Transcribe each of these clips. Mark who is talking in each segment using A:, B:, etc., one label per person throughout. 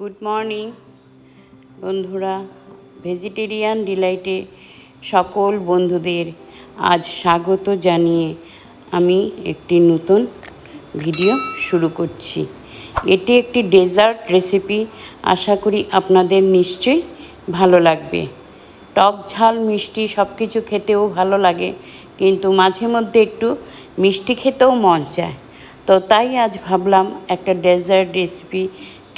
A: Good morning, বন্ধুরা, vegetarian ডিলাইটে সকল বন্ধুদের আজ স্বাগত জানিয়ে আমি একটি নতুন ভিডিও শুরু করছি। এটি একটি ডেজার্ট রেসিপি, আশা করি আপনাদের নিশ্চয়ই ভালো লাগবে। টক ঝাল, মিষ্টি সব কিছু খেতেও ভালো লাগে, কিন্তু মাঝে মধ্যে একটু মিষ্টি খেতেও মন চায়। তো তাই আজ ভাবলাম একটা ডেজার্ট রেসিপি,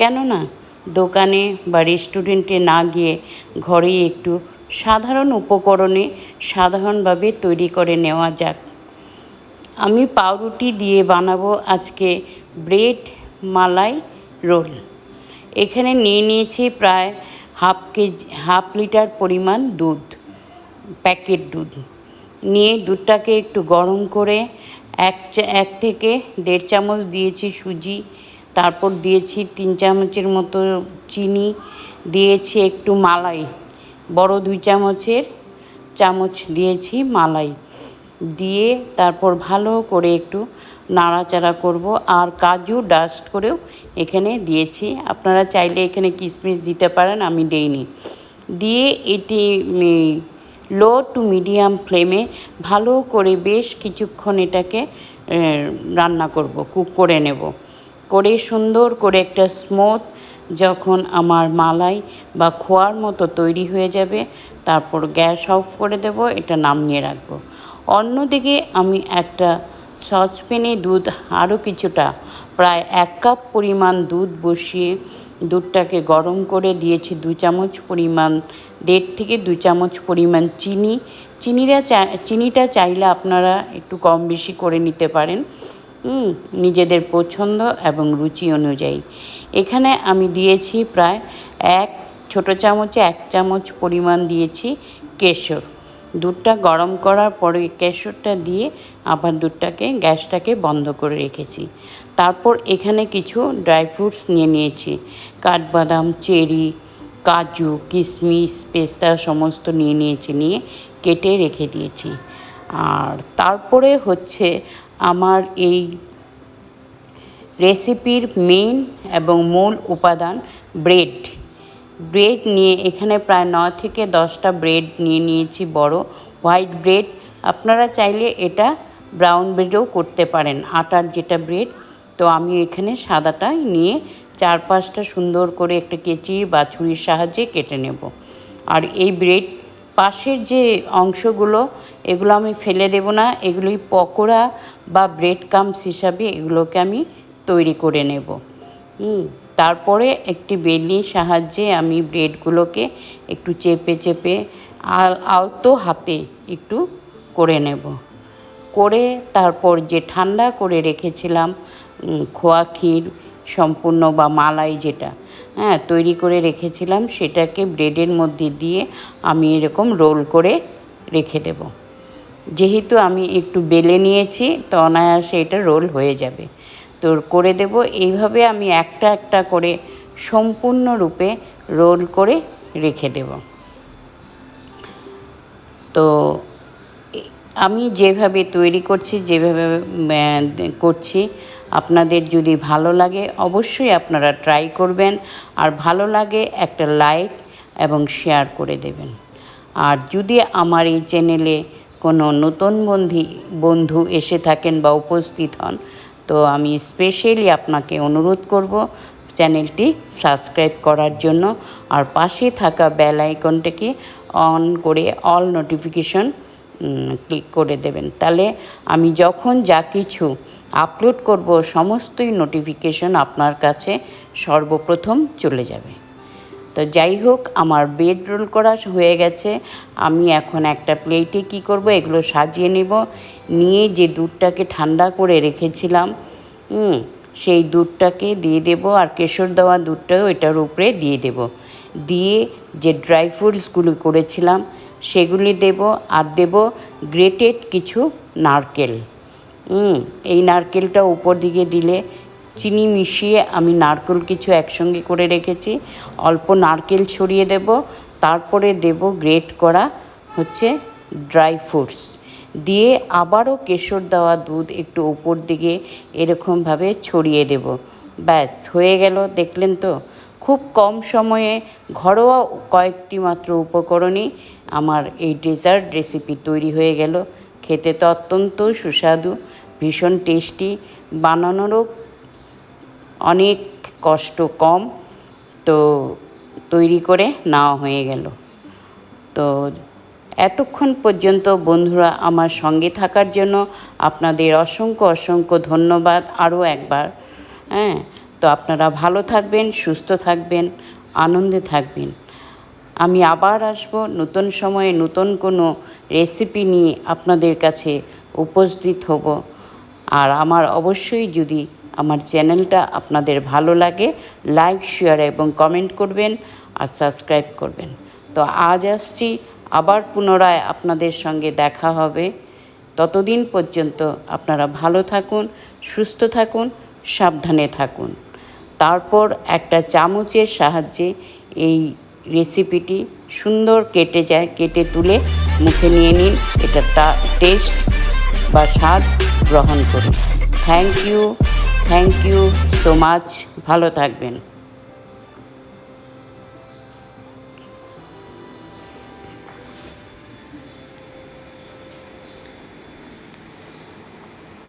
A: কেননা দোকানে বা রেস্টুরেন্টে না গিয়ে ঘরেই একটু সাধারণ উপকরণে সাধারণভাবে তৈরি করে নেওয়া যাক। আমি পাউরুটি দিয়ে বানাবো আজকে ব্রেড মালাই রোল। এখানে নিয়ে নিয়েছি প্রায় হাফ কেজি, হাফ লিটার পরিমাণ দুধ, প্যাকেট দুধ। নিয়ে দুধটাকে একটু গরম করে এক এক থেকে দেড় চামচ দিয়েছি সুজি তারপর দিয়েছি তিন চামচের মতো চিনি, দিয়েছি একটু মালাই। বড় দুই চামচের চামচ দিয়েছি মালাই। দিয়ে তারপর ভালো করে একটু নাড়াচাড়া করব আর কাজু ডাস্ট করেও এখানে দিয়েছি। আপনারা চাইলে এখানে কিশমিশ দিতে পারেন, আমি দেইনি। দিয়ে এটি লো টু মিডিয়াম ফ্লেমে ভালো করে বেশ কিছুক্ষণ এটাকে রান্না করব, কুক করে নেব। করে সুন্দর করে একটা স্মুথ যখন আমার মালাই বা খোয়ার মতো তৈরি হয়ে যাবে, তারপর গ্যাস অফ করে দেব, এটা নামিয়ে রাখব। অন্যদিকে আমি একটা সসপ্যানে দুধ আরও কিছুটা, প্রায় এক কাপ পরিমাণ দুধ বসিয়ে দুধটাকে গরম করে দিয়েছি, দু চামচ পরিমাণ, দেড় থেকে দু চামচ পরিমাণ চিনি। চিনিরা চিনিটা চাইলে আপনারা একটু কম বেশি করে নিতে পারেন। নিজেদের পছন্দ এবং রুচি অনুযায়ী। এখানে আমি দিয়েছি প্রায় এক ছোট চামচে এক চামচ পরিমাণ দিয়েছি কেশর। দুধটা গরম করার পরে কেশরটা দিয়ে আবার দুধটাকে, গ্যাসটাকে বন্ধ করে রেখেছি। তারপর এখানে কিছু ড্রাই ফ্রুটস নিয়ে নিয়েছি। কাঠবাদাম, চেরি, কাজু কিশমিশ পেস্তা সমস্ত নিয়ে নিয়েছি, নিয়ে কেটে রেখে দিয়েছি। আর তারপরে হচ্ছে আমার এই রেসিপির মেন এবং মূল উপাদান ব্রেড ব্রেড নিয়ে এখানে প্রায় নয় থেকে দশটা ব্রেড নিয়ে নিয়েছি বড় হোয়াইট ব্রেড আপনারা চাইলে এটা ব্রাউন ব্রেডও করতে পারেন, আটার যেটা ব্রেড তো আমি এখানে সাদাটা নিয়ে চার পাঁচটা সুন্দর করে একটা কেচি বা ছুরির সাহায্যে কেটে নেব। আর এই ব্রেড পাশের যে অংশগুলো, এগুলো আমি ফেলে দেব না, এগুলোই পকোড়া বা ব্রেড কামস হিসাবে এগুলোকে আমি তৈরি করে নেব। তারপরে একটি বেলির সাহায্যে আমি ব্রেডগুলোকে একটু চেপে চেপে আল, আলতো হাতে একটু করে নেব। করে তারপর যে ঠান্ডা করে রেখেছিলাম খোয়া ক্ষীর সম্পূর্ণ বা মালাই যেটা হ্যাঁ তৈরি করে রেখেছিলাম, সেটাকে ব্রেডের মধ্যে দিয়ে আমি এরকম রোল করে রেখে দেব। যেহেতু আমি একটু বেলে নিয়েছি, তো অনায়াসে এটা রোল হয়ে যাবে। তো করে দেব, এইভাবে আমি একটা একটা করে সম্পূর্ণরূপে রোল করে রেখে দেব। তো আমি যেভাবে তৈরি করছি, যেভাবে করছি আপনাদের যদি ভালো লাগে, অবশ্যই আপনারা ট্রাই করবেন। আর ভালো লাগে, একটা লাইক এবং শেয়ার করে দেবেন। আর যদি আমার এই চ্যানেলে কোনো নতুন বন্ধি, বন্ধু এসে থাকেন বা উপস্থিত হন, তো আমি স্পেশালি আপনাকে অনুরোধ করব চ্যানেলটি সাবস্ক্রাইব করার জন্য। আর পাশে থাকা বেল আইকনটাকে অন করে অল নোটিফিকেশন ক্লিক করে দেবেন। তাহলে আমি যখন যা কিছু আপলোড করব, সমস্তই নোটিফিকেশন আপনার কাছে সর্বপ্রথম চলে যাবে। তো যাই হোক, আমার বেড রোল করা হয়ে গেছে। আমি এখন একটা প্লেটে কি করব, এগুলো সাজিয়ে নেব। নিয়ে যে দুধটাকে ঠান্ডা করে রেখেছিলাম সেই দুধটাকে দিয়ে দেব আর কেশর দেওয়া দুধটাও এটার উপরে দিয়ে দেব। দিয়ে যে ড্রাই ফ্রুটসগুলি করেছিলাম, সেগুলি দেব আর দেব গ্রেটেড কিছু নারকেল। এই নারকেলটা উপর দিকে দিলে চিনি মিশিয়ে আমি নারকেল কিছু একসঙ্গে করে রেখেছি। অল্প নারকেল ছড়িয়ে দেব, তারপরে দেব গ্রেট করা হচ্ছে ড্রাই ফ্রুটস। দিয়ে আবারও কেশর দেওয়া দুধ একটু উপর দিকে এরকমভাবে ছড়িয়ে দেব। ব্যাস, হয়ে গেল, দেখলেন তো? খুব কম সময়ে ঘরোয়া কয়েকটি মাত্র উপকরণই আমার এই ডেজার্ট রেসিপি তৈরি হয়ে গেল। খেতে তো অত্যন্ত সুস্বাদু, ভীষণ টেস্টি বানানোরও অনেক কষ্ট কম, তো তৈরি করে নেওয়া হয়ে গেল। তো এতক্ষণ পর্যন্ত বন্ধুরা আমার সঙ্গে থাকার জন্য আপনাদের অসংখ্য অসংখ্য ধন্যবাদ আরও একবার হ্যাঁ? তো আপনারা ভালো থাকবেন, সুস্থ থাকবেন, আনন্দে থাকবেন। আমি আবার আসব। নতুন সময়ে নতুন কোনো রেসিপি নিয়ে আপনাদের কাছে উপস্থিত হব। আর আমার অবশ্যই যদি আমার চ্যানেলটা আপনাদের ভালো লাগে লাইক শেয়ার এবং কমেন্ট করবেন আর সাবস্ক্রাইব করবেন। তো আজ আসছি, আবার পুনরায় আপনাদের সঙ্গে দেখা হবে। ততদিন পর্যন্ত আপনারা ভালো থাকুন, সুস্থ থাকুন, সাবধানে থাকুন। তারপর একটা চামচের সাহায্যে এই রেসিপিটি সুন্দর কেটে যায়, কেটে তুলে মুখে নিয়ে নিন। এটা তা টেস্ট বা স্বাদ গ্রহণ করুন। Thank you thank you so much ভালো থাকবেন।